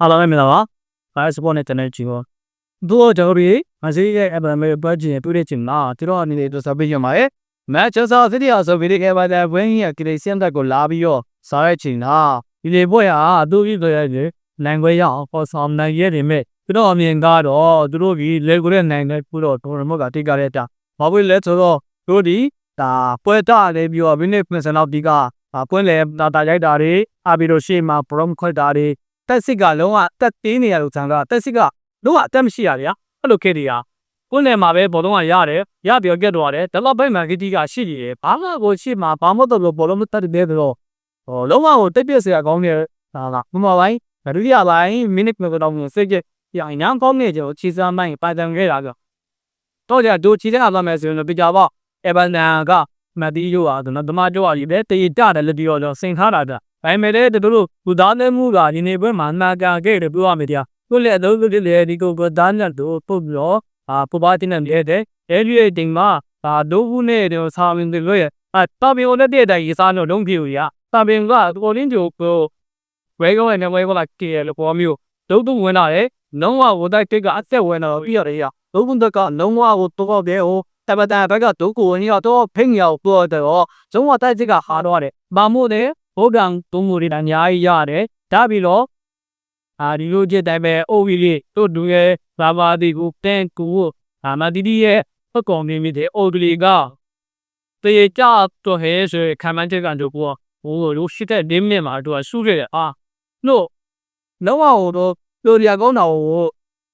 အားလုံးပဲမင်္ဂလာပါ။ဒါစပေါ်နဲ့တနေ့ကြည့်ပါ။တို့ကျွန်တော်တို့မစီးရဲ့ app မဲ့ပတ်ကျင်တွေ့တဲ့ချိန်မှာတို့တော့အနေနဲ့တို့စပေးရမှာရဲ့။ Manchester City အဆိုဗီဒီကဘာတဲ့ဝင်းရဲ့ကလေးစင်တက်ကိုလာပြီးတော့စားတဲ့ချိန်လားဒီလေပွဲဟာအတူကြီးကြရဲ့နိုင်ခွဲရအောင်ပေါ်ဆောင်နိုင်ရဲ့နေမဲ့တို့တော့အမြင်ကတော့တို့ဒီလေကိုတဲ့နိုင်တဲ့ပြီးတော့တော်ရမကတိတ်ကြတဲ့တာ။ဘာဖြစ်လဲဆိုတော့တို့ဒီဒါပွဲတာလည်းပြီးတော့မိနစ်50လောက်ဒီကပွင့်လေတာတာရိုက်တာတွေအပြီးတော့ရှေ့မှာ brom ခွက်တာတွေ တက်စစ်ကလုံးဝတက်သေးနေရလို့ဇန်ကတက်စစ်ကလုံးဝအတက်မရှိရဗျာအဲ့လိုခဲ့တည်းဟာကိုယ်နယ်မှာပဲဘောလုံးကရတယ်ရပြောပြတ်သွားတယ်ဒါတော့ဘိုက်မာဂီတီကရှိနေတယ်ဘာမှကိုရှိမှာဘာမှတော့ဘောလုံးမတက်တဲ့တော့ဟိုလုံးဝကိုတက်ပြစ်စရာကောင်းတယ်ဟာလားမမပိုင်းဒုတိယပိုင်းမိနစ်မကတော့စိတ်ကြပြန်ညာကောင်းနေကြချီစားမိုင်းပိုင်တန်ခဲ့တာကြောင့်တော့ကြဒိုချီတဲ့အားလာမယ်ဆိုရင်တော့ပြကြပေါ့အေဗန်နန်ကမတီယိုအားတော့ဓမ္မတော့ရီပဲတေတတယ်လို့ပြောတော့စင်ထားတာဗျ ဒါပေမဲ့လည်းတို့တို့ဘူသားနေမှုကဒီနေ့ပွဲမှာနာကြခဲ့တယ်ပြောရမယ်တရားကိုလည်းအလုပ်လုပ်တယ်ဒီကိုကဒါနတ်တို့ပုတ်ပြီးတော့အာပပတင်နေတယ်အဲဒီအချိန်မှာဒါဒိုးဘူးနဲ့တော့စာဝင်တွေလို့ရအာတာပင်နဲ့တဲ့တိုင်ရေးစားလို့လုံးပြေရတာပင်ကကိုလင်းကျိုကိုဝဲကောင်းနဲ့ဝဲကောင်းလာကြည့်ရလို့ပေါ်မျိုးဒုတ်တုဝင်လာတယ်လုံးဝဝတိုက်တိတ်ကအသက်ဝင်တော့ပြရတယ်ရဒုတ်ဘုံတကလုံးဝကိုတော့တယ်ဟိုတပတန်ဘက်ကဒုကိုဝင်ရတော့ဖိငရောက်ပေါ်တော့ဇုံဝတိုက်စစ်ကဟာတော့တယ်ဘာမို့လဲ ဘုဒ္ဓံတုံးမူတွေအများကြီးရတယ်ဒါပြီးတော့အာဒီလိုချက်တိုင်းပဲအိုဝီလေးတို့ဒူရဲ့ဘာဘာဒီကိုတန်ကူအာမတီတီရဲ့ဖက်ကောင်နေမိတဲ့အိုဒလီကတေကြတော့ဟဲဆိုခံမှန်းချက်ကတော့ဘောဟိုလိုရှိတဲ့ဒင်းမြင့်မှာတို့ကဆူခဲ့တယ်အာလို့လုံးဝဟိုတော့လိုရီယာကောင်းတာဟို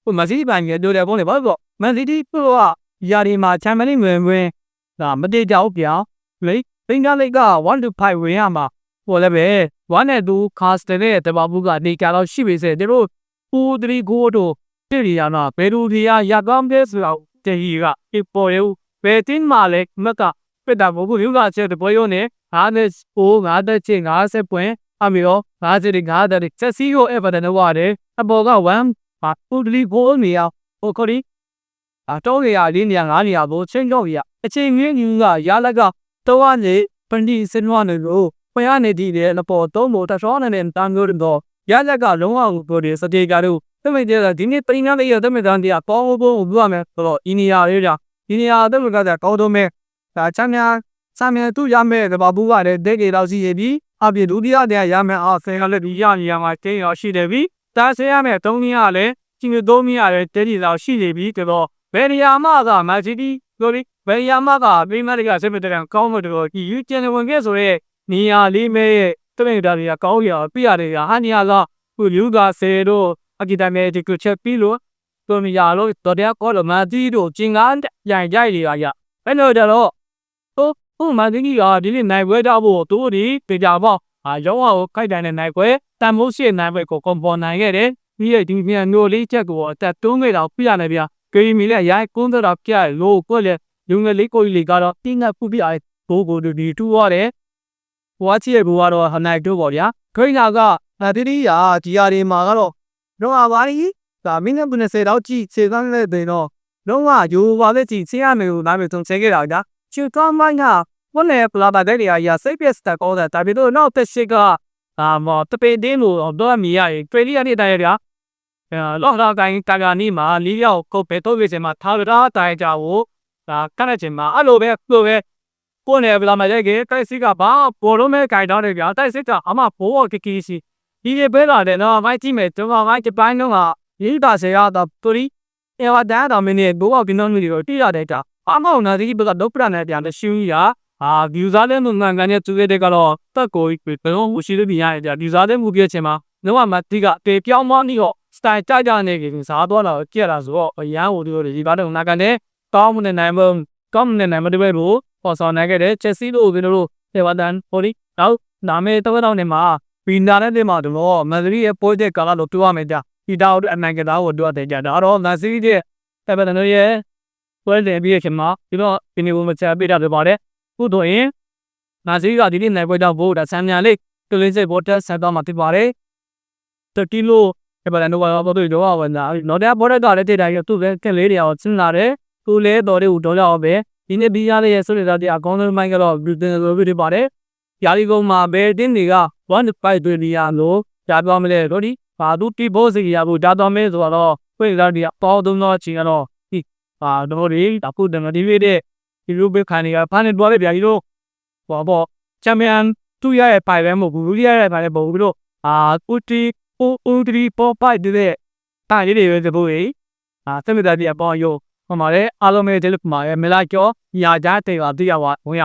ဟိုမစီးပိုင်မြေတို့တယ်ကောင်းတယ်ဘာလို့မန်စီးတီပြတော့ယာဒီမှာချန်ပီယံဝင်ဝင်ဒါမတေကြောက်ပြောင်းလေပင်ကလိက1 to 5ဝင်ရမှာ ဟိုလည်းပဲ1နဲ့2 cast တဲ့တဘာဘူးကနေကြတော့ရှိပြီစေတို့2 3 9တို့ပြည်ရနာဘယ်လိုဒီရရကောင်းတဲ့ဆိုတော့တဟီကပေါ်ရုပ်ဘယ်တင်းမှလည်းမကပစ်တာဘဘူးလူကချက်တပွဲရုံနဲ့5နဲ့9 5တဲ့ချင်း50ပွင့်အမီရော50 50တဲ့ချက်စီကိုအဗဒနဝတယ်အပေါ်က1ပါပူဒလီဂိုးနေရဟိုခရီအတော့ရလေးနေရ9နေရဘိုးချင်းတော့ရအချိန်ငင်းကြီးကရလကတော့နေပန်ဒီစင်ဝါနေလို့ ဖယားနေဒီလေလပေါ်သုံးဖို့တဆောနဲ့တန်ငိုတော့ရလက်ကလုံးဝကိုဒီစတေကာတို့တမိတဲ့ဒီနေ့ပရိနာလေးရတမိတန်တရားကောင်းဘုံကိုပြောရမယ်ဆိုတော့အင်းနီယာလေးကြအင်းနီယာတမိကကောင်းတော့မဲ့ဒါချမ်းများစာမြသူရမဲ့တဘာဘူးကလည်းဒဲကေလောက်စီရပြီးအပြင်ဒုတိယတရားရမယ်အောင်ဆယ်ကလည်းဒီရနေရမှာတင်းရရှိတယ်ပြီးတာဆယ်ရမယ်သုံးနည်းကလည်းချင်းသုံးနည်းကလည်းတဲဒီလောက်ရှိနေပြီတော့ဘယ်နေရာမှကမဂျီတီဆိုပြီးဘယ်နေရာမှကပြိမတွေကစက်မတကန်ကောင်းမတော့ဒီယူကျန်ဝင်ခဲ့ဆိုရဲ နေရာလေးမဲရဲ့တမိတာတွေကကောင်းရပြရတယ်ဟာနေရာကခုလူကဆယ်တို့အကီတမဲဒီကိုချက်ပြီးလို့တို့မရလို့တော်တရားကောလို့မတီးတို့ကျင်ကားရိုင်ကြိုက်နေရရဘယ်လိုကြတော့ဟိုဟိုမတီးကြီးကဒီနေ့နိုင်ပွဲတော့ဖို့တို့ဒီပေကြပေါ့အာရောင်းအောင်ခိုက်တိုင်းနဲ့နိုင်ပွဲတန်မိုးရှိနိုင်ပွဲကိုကွန်ပေါ်နိုင်ခဲ့တယ်ပြီးရဒီမြန်နိုလေးချက်ကိုအသက်သုံးခဲ့တော့ပြရတယ်ဗျာဂေမီလည်းရိုက်ကွန်းတော့ပြရလို့ကိုလည်းလူငယ်လေးကိုကြီးလေးကတော့တင်းငတ်ဖူးပြရဲဘိုးကိုဒီတူရတယ် ဘွားချီရဲ့ဘိုးကတော့ဟနိုင်တို့ပေါ့ဗျာဂိနာကအတီတီယာဒီယာတွေမှာကတော့တော့အပါရီဒါမင်းနဲ့90တော့ကြည့်စေကန်းတဲ့တင်တော့လုံးဝယူပါလက်ကြည့်ဆေးရမယ်လို့နားမယ်သုံးဆဲခဲ့တာကြာချူကောင်းမိုင်းကဘုန်းနဲ့ပလာပါတဲ့နေရာရစိတ်ပြက်စတာကောတာဒါပေမဲ့တော့တက်ရှိကအာမတပေတင်းလို့တော့မြည်ရရင်တွေ့ရတဲ့တိုင်ရအဲလောကကိုင်းတာဂာနီမှာလီရောက်ကုတ်ပဲတော့ဝေစမှာထားရတာတိုင်ကြကိုဒါကတဲ့ချင်းမှာအဲ့လိုပဲလိုပဲ ကိုယ်နဲ့ဗလာမတဲ့ကေတိုက်စစ်ကဘာပေါ်တော့မဲကြိုင်တော့တယ်ဗျာတိုက်စစ်ကအမဘိုးကကီစီဒီရေပဲလာတယ်နော်မိုက်ကြည့်မယ်ကျွန်တော်မိုက်ဂျပန်တော့ကရေးတာဆရာတော့တူရီအဲဝဒန်တော်မင်းရဲ့ဘိုးကကင်းတော်မျိုးတွေကိုတိရတဲ့တာအမောင်နာဒီဘကဒုပရနဲ့ပြန်တဲ့ရှူကြီးကအာဒီယူဇာတဲ့ငန်ကန်ရဲ့သူရဲ့တဲ့ကတော့တက်ကိုဘယ်တော့မရှိလို့ပြရတဲ့ဒီယူဇာတဲ့မူပြချင်မှာတော့မတိကတေပြောင်းမနေတော့စတိုင်ကြကြနေကြစားတော့တော့ကြက်လာဆိုတော့အရန်ဟိုတို့ဒီဘာတော့နာကန်တဲ့ကောင်းမနေနိုင်မကောင်းမနေနိုင်မတဲ့ဘဲကို ပေါ်ဆောင်နိုင်ခဲ့တဲ့ချက်စီလို့ကျွန်တော်တို့ေဝဒန်ဟိုဒီနောက်နာမည်တော့တော့နေမှာဘီနာနဲ့တင်မှာတော့မန်ဒရီရဲ့ project ကလာလို့တွားမယ်ကြာဒီတောက်အနိုင်ကတာကိုတွားတယ်ကြာဒါတော့မန်စီရဲ့တပဒန်ရဲ့ပွဲတယ်ပြီးရခင်မှာဒီတော့ဒီနေ့ဘုမချပေးတာပြပါတယ်ခုတော့ရင်မန်စီကဒီနေ့နိုင်ပွဲတော့ဘို့ဒါဆမ်မြန်လေးကလေးစိတ်ဘောတက်ဆက်တော့မှာဖြစ်ပါတယ်တတိလို့ဒီပဒန်တော့ဘာလို့တော့ဝနာနော်တဲ့ဘောရက်ကလည်းတိတ်တိုင်းသူ့ပဲကလေးတွေအောင်စဉ်းလာတယ်ကိုလဲတော်တဲ့ဟိုတော့ရောက်ပဲ ဒီနေ့ပြီးရတဲ့ဆိုရတဲ့အကောင်းဆုံးမိုင်းကတော့ဘလူးတင်လိုဖြစ်ပါတယ်။ယာလီကုန်းမှာဘယ်တင်းတွေက1.5 billion လို့ကြားပြောမလဲတို့ဒီပါသူတီဘောစီရဘူးဒါတော်မဲဆိုတော့ဖွင့်လာဒီအပေါ်သုံးတော့ချင်းကတော့ဒီပါတော့ဒီအခုတမဒီဝေးတဲ့ဒီလိုပဲခံနေရဖားနေတော့လေဗျာကြီးတို့ဟောပေါ့ချမ်ပီယံသူရရဲ့ပိုင်ပဲမဟုတ်ဘူးလူရရဲ့ပိုင်လည်းမဟုတ်ဘူးတို့အာဥတီဥဥတီပေါ်ပိုက်တဲ့တိုင်လေးတွေပဲတပိုးကြီးအာသမီးသားပြအပေါ် ယိုဟိုမှာလေအားလုံးပဲဒီလိုမှာမလာကျော်ညာကြတဲ့ကတိရပါဝင်ရ